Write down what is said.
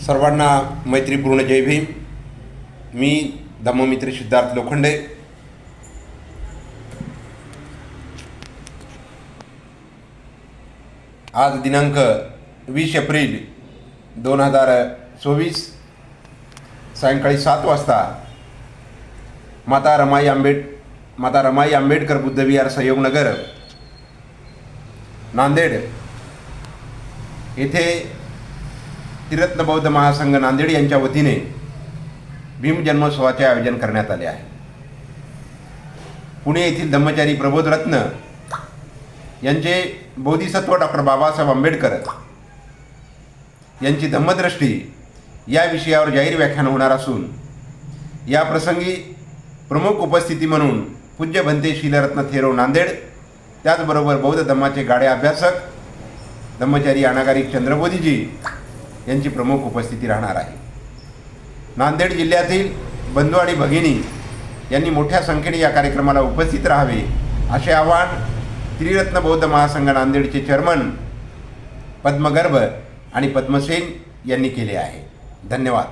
सर्वांना मैत्रीपूर्ण जय भीम. मी धम्ममित्र सिद्धार्थ लोखंडे. आज दिनांक वीस एप्रिल दोन हजार चोवीस सायंकाळी सात वाजता माता रमाई आंबेड माता रमाई आंबेडकर बुद्धविहार सहयोगनगर नांदेड येथे त्रिरत्न बौद्ध महासंघ नांदेड यांच्या वतीने भीम जन्मोत्सवाचे आयोजन करण्यात आले आहे. पुणे येथील धम्मचारी प्रबोधरत्न यांचे बोधिसत्व डॉक्टर बाबासाहेब आंबेडकर यांची धम्मदृष्टी या विषयावर जाहीर व्याख्यान होणार असून या प्रसंगी प्रमुख उपस्थिती म्हणून पूज्य भंते शीलरत्न थेरो नांदेड त्याचबरोबर बौद्ध धम्माचे गाडे अभ्यासक धम्मचारी अनागारिक चंद्रबोधीजी यांची प्रमुख उपस्थिती राहणार आहे. नांदेड जिल्ह्यातील बंधू आणि भगिनी यांनी मोठ्या संख्येने या कार्यक्रमाला उपस्थित राहावे असे आवाहन त्रिरत्न बौद्ध महासंघ नांदेडचे चेअरमन पद्मगर्भ आणि पद्मसेन यांनी केले आहे. धन्यवाद.